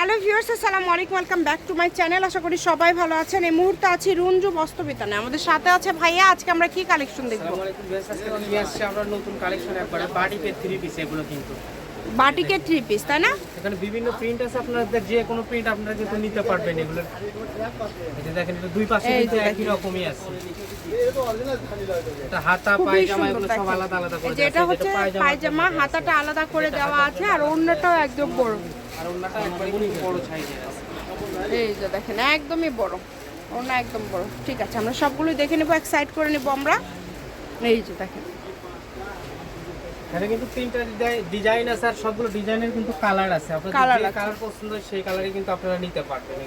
Hello viewers, আসসালামু আলাইকুম। Welcome back to my channel আশা করি সবাই ভালো আছেন। এই মুহূর্তে আছি রুঞ্জু বস্ত্রবিতানে। আমাদের সাথে আছে ভাইয়া। আজকে আমরা কি কালেকশন দেখব? আমরা নতুন কালেকশন একবারে বাড়িতে থ্রি পিস এগুলো কিন্তু বাটিকের থ্রি পিস তাই না? এখানে বিভিন্ন প্রিন্ট আছে আপনাদের যে কোনো প্রিন্ট আপনারা কিন্তু নিতে পারবেন এগুলো। এই দেখেন এটা দুই পাশে কিন্তু একই রকমই আছে। এটা হাতা খুবই পায়জামা এগুলো সব আলাদা আলাদা করে এই এটা হচ্ছে পায়জামা পায়জামা হাতাটা আলাদা করে দেওয়া আছে আর অন্যটাও একদম বড়। আর ওনাটা একবারে বড় সাইজের আছে। এই যে দেখেন একদমই বড়। অন্য একদম বড়। ঠিক আছে আমরা সবগুলোই দেখে নেব এক সাইড করে নেব আমরা। এই যে দেখেন। এখানে কিন্তু তিনটা ডিজাইন আছে আর সবগুলো ডিজাইনের কিন্তু কালার আছে। যে আছে। কালার পছন্দ সেই কালারই কিন্তু আপনারা নিতে পারবেন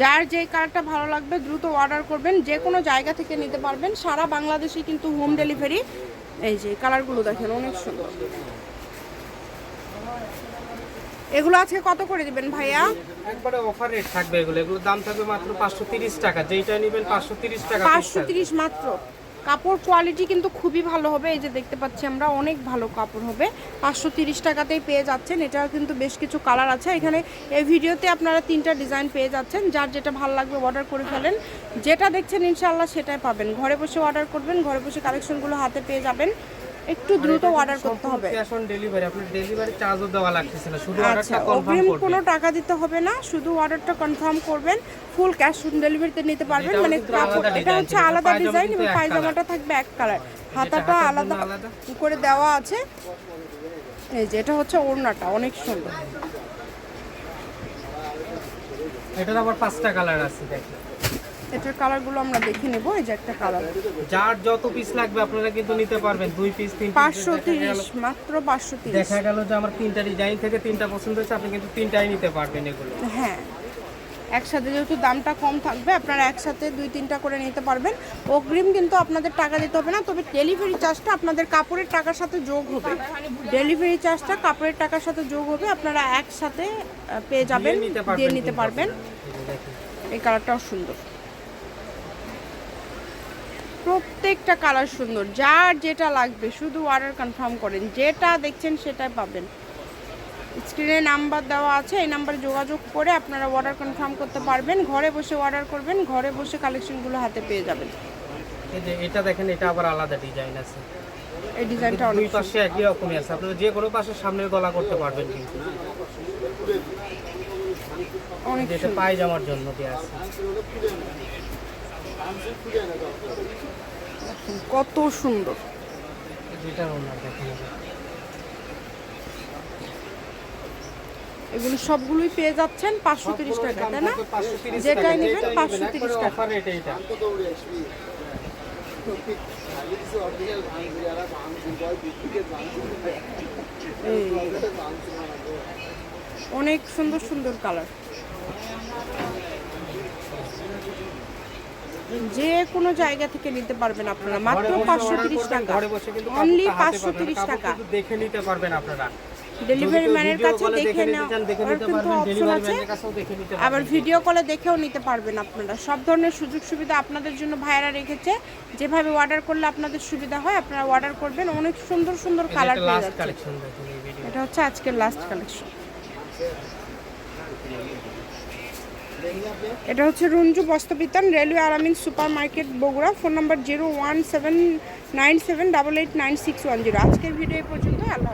যার যেই কালারটা ভালো লাগবে দ্রুত অর্ডার করবেন। যে কোনো জায়গা থেকে নিতে পারবেন। সারা বাংলাদেশে কিন্তু হোম ডেলিভারি। এই যে কালারগুলো দেখেন অনেক সুন্দর। এগুলো আজকে কত করে দিবেন ভাইয়া? একবারে অফার রেট থাকবে এগুলো। এগুলোর দাম থাকবে মাত্র পাঁচশো তিরিশ টাকা। যেইটা নেবেন পাঁচশো তিরিশ টাকা piece পাঁচশো থাকবে। তিরিশ মাত্র। কাপড় কোয়ালিটি কিন্তু খুবই ভালো হবে। এই যে দেখতে পাচ্ছি আমরা, অনেক ভালো কাপড় হবে। পাঁচশো তিরিশ টাকাতেই পেয়ে যাচ্ছেন। এটাও কিন্তু বেশ কিছু কালার আছে। এখানে এই ভিডিওতে আপনারা তিনটা ডিজাইন পেয়ে যাচ্ছেন। যার যেটা ভালো লাগবে অর্ডার করে ফেলেন। যেটা দেখছেন ইনশাল্লাহ সেটাই পাবেন। ঘরে বসে অর্ডার করবেন, ঘরে বসে কালেকশনগুলো হাতে পেয়ে যাবেন। একটু দ্রুত অর্ডার করতে হবে। ক্যাশ অন ডেলিভারি আপনার ডেলিভারি চার্জও দেওয়া লাগতেছে না শুধু আচ্ছা অর্ডারটা কনফার্ম অগ্রিম করবেন। কোনো টাকা দিতে হবে না শুধু অর্ডারটা কনফার্ম করবেন ফুল ক্যাশ অন ডেলিভারিতে নিতে পারবেন মানে কাপড় এটা হচ্ছে আলাদা ডিজাইন এবং পায়জামাটা থাকবে এক কালার হাতাটা আলাদা আলাদা। করে দেওয়া আছে। এই যে এটা হচ্ছে ওড়নাটা অনেক সুন্দর। এটার আবার পাঁচটা কালার আছে দেখেন। এটার কালারগুলো আমরা দেখে নেব এই যে একটা কালার। যার যত পিস লাগবে আপনারা কিন্তু নিতে পারবেন দুই পিস তিন পাঁচশো পিস তিরিশ মাত্র পাঁচশো তিরিশ। দেখা গেল যে আমার তিনটা ডিজাইন থেকে তিনটা পছন্দ হয়েছে আপনি কিন্তু তিনটাই নিতে পারবেন এগুলো। হ্যাঁ একসাথে যেহেতু দামটা কম থাকবে আপনারা একসাথে দুই তিনটা করে নিতে পারবেন। অগ্রিম কিন্তু আপনাদের টাকা দিতে হবে না তবে ডেলিভারি চার্জটা আপনাদের কাপড়ের টাকার সাথে যোগ হবে। ডেলিভারি চার্জটা কাপড়ের টাকার সাথে যোগ হবে আপনারা একসাথে পেয়ে যাবেন দিয়ে নিতে পারবেন। এই কালারটাও সুন্দর। প্রত্যেকটা কালার সুন্দর। যার যেটা লাগবে শুধু অর্ডার কনফার্ম করেন। যেটা দেখছেন সেটাই পাবেন। স্ক্রিনে নাম্বার দেওয়া আছে এই নাম্বারে যোগাযোগ করে আপনারা অর্ডার কনফার্ম করতে পারবেন। ঘরে বসে অর্ডার করবেন ঘরে বসে কালেকশনগুলো হাতে পেয়ে যাবেন। এই যে এটা দেখেন এটা আবার আলাদা ডিজাইন আছে। এই ডিজাইনটা অনেক পাশে একই রকমই আছে। আপনারা যে কোনো পাশে সামনের গলা করতে পারবেন কিন্তু। অনেক যেটা পায়জামার জন্য দেওয়া আছে। কত সুন্দর। এগুলো সবগুলোই পেয়ে যাচ্ছেন পাঁচশো তিরিশ টাকা তাই না? যেটাই নেবেন পাঁচশো তিরিশ টাকা। অনেক সুন্দর সুন্দর কালার। যে কোনো জায়গা থেকে নিতে পারবেন আপনারা মাত্র পাঁচশো তিরিশ টাকা। অনলি পাঁচশো তিরিশ টাকা। দেখে নিতে পারবেন আপনারা। ডেলিভারি ম্যানের কাছে দেখে নেওয়ার কিন্তু অপশন আছে। আবার ভিডিও কলে দেখেও নিতে পারবেন আপনারা। সব ধরনের সুযোগ সুবিধা আপনাদের জন্য ভাইয়ারা রেখেছে। যেভাবে অর্ডার করলে আপনাদের সুবিধা হয় আপনারা অর্ডার করবেন। অনেক সুন্দর সুন্দর কালার পেয়ে যাচ্ছে। এটা হচ্ছে আজকের লাস্ট কালেকশন এটা হচ্ছে Ranju Bostrobitan, railway Aramin super market Bogura. Phone number zero one seven nine seven double eight nine six one zero. আজকের ভিডিও পর্যন্ত আল্লাহ